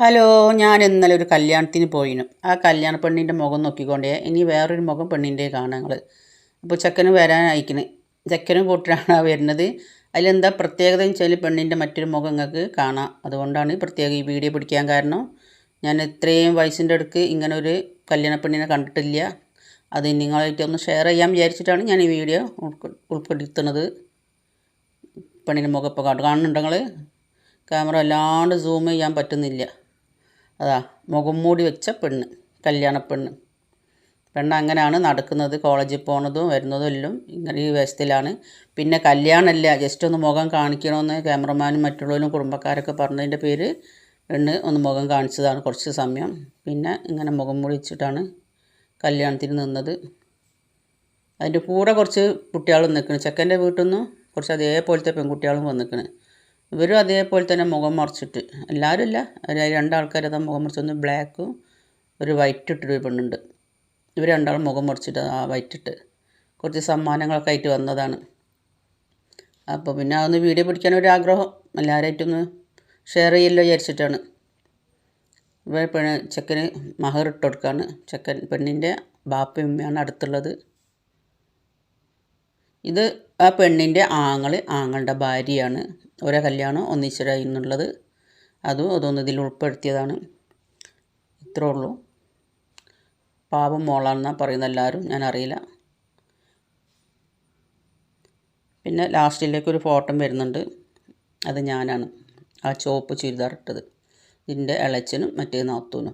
Hello ഞാൻ ഇന്നലെ ഒരു കല്യാണത്തിന് പോയിനു. ആ കല്യാണ പെണ്ണിന്റെ മുഖം നോക്കിക്കൊണ്ടേ ഇനി വേറൊരു മുഖം പെണ്ണിന്റെ കാണാം ഞങ്ങൾ അപ്പോൾ ചെക്കന് വരാൻ അയക്കണ്. ചെക്കനും കൂട്ടിലാണ് വരുന്നത്. അതിലെന്താ പ്രത്യേകത എന്ന് വെച്ചാൽ പെണ്ണിന്റെ മറ്റൊരു മുഖം നിങ്ങൾക്ക് കാണാം. അതുകൊണ്ടാണ് പ്രത്യേകം ഈ വീഡിയോ പിടിക്കാൻ കാരണം. ഞാൻ ഇത്രയും വയസ്സിന്റെ അടുക്ക് ഇങ്ങനെ ഒരു കല്യാണ പെണ്ണിനെ കണ്ടിട്ടില്ല. അത് നിങ്ങളായിട്ട് ഒന്ന് ഷെയർ ചെയ്യാൻ വിചാരിച്ചിട്ടാണ് ഞാൻ ഈ വീഡിയോ ഉൾപ്പെടുത്തുന്നത്. പെണ്ണിന്റെ മുഖം ഇപ്പോൾ കാണുന്നുണ്ടെങ്കിൽ ക്യാമറ അല്ലാണ്ട് സൂം ചെയ്യാൻ പറ്റുന്നില്ല. അതാ മുഖം മൂടി വെച്ച പെണ്ണ് കല്യാണ പെണ്ണ്. പെണ്ണ് അങ്ങനെയാണ് നടക്കുന്നത് കോളേജിൽ പോണതും വരുന്നതും എല്ലാം ഇങ്ങനെ ഈ വേഷത്തിലാണ്. പിന്നെ കല്യാണമല്ല ജസ്റ്റ് ഒന്ന് മുഖം കാണിക്കണമെന്ന് ക്യാമറമാനും മറ്റുള്ളവരും കുടുംബക്കാരൊക്കെ പറഞ്ഞതിന്റെ പേര് പെണ്ണ് ഒന്ന് മുഖം കാണിച്ചതാണ് കുറച്ച് സമയം. പിന്നെ ഇങ്ങനെ മുഖം മൂടി വെച്ചിട്ടാണ് കല്യാണത്തിന് നിന്നത്. അതിന്റെ കൂടെ കുറച്ച് കുട്ടികളും നിൽക്കുന്നു ചെക്കന്റെ വീട്ടിൽ നിന്നും കുറച്ച് അതേപോലത്തെ പെൺകുട്ടികളും വന്നിക്കണ്. ഇവരും അതേപോലെ തന്നെ മുഖം മറിച്ചിട്ട്. എല്ലാവരും ഇല്ല. ഒരു രണ്ടാൾക്കാർ അതാ മുഖം മറിച്ചൊന്ന് ബ്ലാക്കും ഒരു വൈറ്റ് ഇട്ടൊരു പെണ്ണുണ്ട്. ഇവർ രണ്ടാളും മുഖം മറിച്ചിട്ട് ആ വൈറ്റ് ഇട്ട് കുറച്ച് സമ്മാനങ്ങളൊക്കെ ആയിട്ട് വന്നതാണ്. അപ്പോൾ പിന്നെ അതൊന്ന് വീഡിയോ പിടിക്കാൻ ഒരു ആഗ്രഹം എല്ലാവരായിട്ടൊന്ന് ഷെയർ ചെയ്യല്ലോ വിചാരിച്ചിട്ടാണ്. ഇവർ പെണ് ചെക്കന് മഹർ ഇട്ട് കൊടുക്കുകയാണ് ചെക്കൻ പെണ്ണിന്റെ ബാപ്പയും ഉമ്മയാണ് അടുത്തുള്ളത്. ഇത് ആ പെണ്ണിന്റെ ആങ്ങൾ ആങ്ങളുടെ ഭാര്യയാണ്. ഒരേ കല്യാണം ഒന്നിച്ചരായി എന്നുള്ളത് അതും അതൊന്നും ഇതിൽ ഉൾപ്പെടുത്തിയതാണ്. ഇത്രേ ഉള്ളൂ. പാവം മോളാണെന്നാണ് പറയുന്നത് എല്ലാവരും. ഞാൻ അറിയില്ല. പിന്നെ ലാസ്റ്റിലേക്ക് ഒരു ഫോട്ടോ വരുന്നുണ്ട്. അത് ഞാനാണ്. ആ ചുവപ്പ് ചുരിദാർ ഇട്ടത്. ഇതിന്റെ ഇളച്ചനും മറ്റേ നാത്തൂനും.